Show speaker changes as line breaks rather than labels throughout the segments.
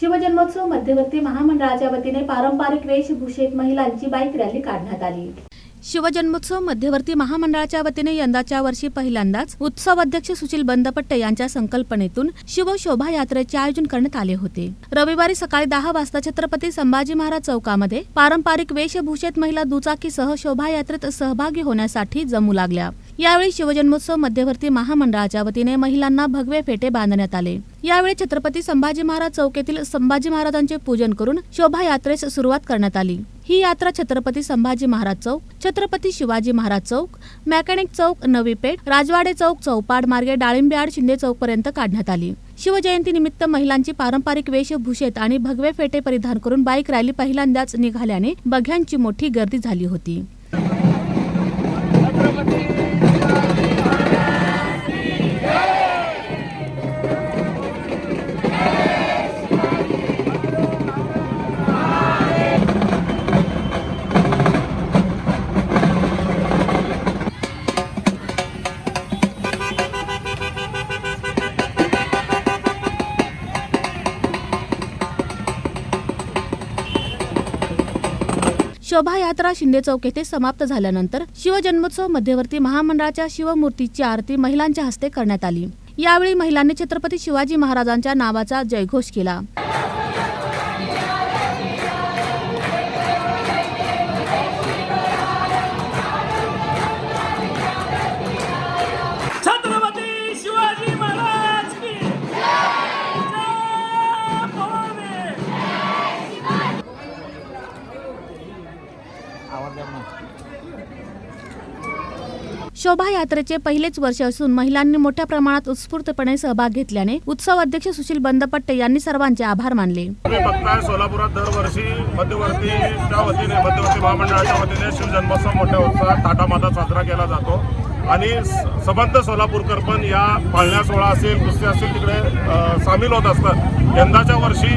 शिवजन्मोत्सव मध्यवर्ती महामंडळाच्या वतीने पारंपरिक वेशभूषेत महिलांची बाईक रॅली काढण्यात आली. शिवजन्मोत्सव मध्यवर्ती महामंडळाच्या वतीने यंदाच्या वर्षी पहिल्यांदाच उत्सव अध्यक्ष सुशील बंदपट्टे यांच्या संकल्पनेतून शिव शोभायात्रेचे आयोजन करण्यात आले होते. रविवारी सकाळी दहा वाजता छत्रपती संभाजी महाराज चौकामध्ये पारंपरिक वेशभूषेत महिला दुचाकीसह शोभायात्रेत सहभागी होण्यासाठी जमू लागल्या. यावेळी शिवजन्मोत्सव मध्यवर्ती महामंडळाच्या वतीने महिलांना भगवे फेटे बांधण्यात आले. यावेळी छत्रपती संभाजी महाराज चौकेतील संभाजी महाराजांचे पूजन करून शोभायात्रेस सुरुवात करण्यात आली. ही यात्रा छत्रपती संभाजी महाराज चौक छत्रपती शिवाजी महाराज चौक मॅकॅनिक चौक नवी पेठ राजवाडे चौक चौपाड मार्गे डाळिंबे आड शिंदे चौक पर्यंत काढण्यात आली. शिवजयंती निमित्त महिलांची पारंपरिक वेशभूषेत आणि भगवे फेटे परिधान करून बाईक रॅली पहिल्यांदाच निघाल्याने बघ्यांची मोठी गर्दी झाली होती. शोभायात्रा शिंदे चौक येथे समाप्त झाल्यानंतर शिवजन्मोत्सव मध्यवर्ती महामंडळाच्या शिवमूर्तीची आरती महिलांच्या हस्ते करण्यात आली. यावेळी महिलांनी छत्रपती शिवाजी महाराजांच्या नावाचा जयघोष केला. शोभायात्रेचे पहिलेच वर्ष असून महिलांनी मोठ्या प्रमाणात उत्स्फूर्तपणे सहभाग घेतल्याने उत्सव अध्यक्ष सुशील बंदपट्टे यांनी सर्वांचे आभार मानले.
सोलापुरात दरवर्षी मध्यवर्तीच्या वतीने मध्यवर्ती महामंडळाच्या वतीने शिवजन्मोत्सव मोठ्या उत्साहात थाटामाटात साजरा केला जातो. आणि स- सबंध सोलापूरकर पण या पाळण्या सोहळा असेल कुस्ती असेल तिकडे सामील होत असतात. यंदाच्या वर्षी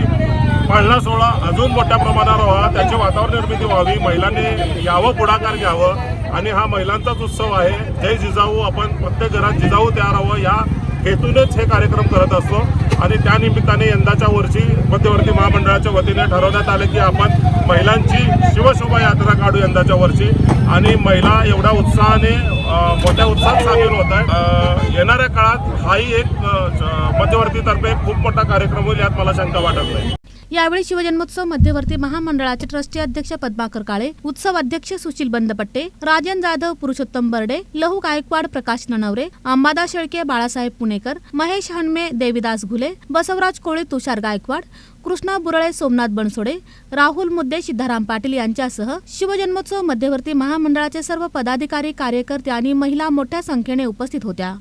पाळणा सोहळा अजून मोठ्या प्रमाणावर व्हावा त्याची वातावरण निर्मिती व्हावी महिलांनी यावं पुढाकार घ्यावं आणि हा महिलांचाच उत्सव आहे. जय जिजाऊ आपण प्रत्येक घरात जिजाऊ तयार हवं या हेतूनच हे कार्यक्रम करत असतो. आणि त्या निमित्ताने यंदाच्या वर्षी मध्यवर्ती महामंडळाच्या वतीने ठरवण्यात आले की आपण महिलांची शिवशोभा यात्रा काढू यंदाच्या वर्षी. आणि महिला एवढ्या उत्साहाने मोठ्या उत्साहात सामील होत आहे येणाऱ्या काळात हाही एक मध्यवर्तीतर्फे खूप मोठा कार्यक्रम होईल यात मला शंका वाटत नाही.
यावेळी शिवजन्मोत्सव मध्यवर्ती महामंडळाचे ट्रस्टी अध्यक्ष पद्माकर काळे उत्सव अध्यक्ष सुशील बंदपट्टे राजन जाधव पुरुषोत्तम बर्डे लहू गायकवाड प्रकाश ननवरे अंबादा शेळके बाळासाहेब पुणेकर महेश हणमे देविदास घुले बसवराज कोळे तुषार गायकवाड कृष्णा बुरळे सोमनाथ बनसोडे राहुल मुद्दे सिद्धाराम पाटील यांच्यासह शिवजन्मोत्सव मध्यवर्ती महामंडळाचे सर्व पदाधिकारी कार्यकर्ते आणि महिला मोठ्या संख्येने उपस्थित होत्या.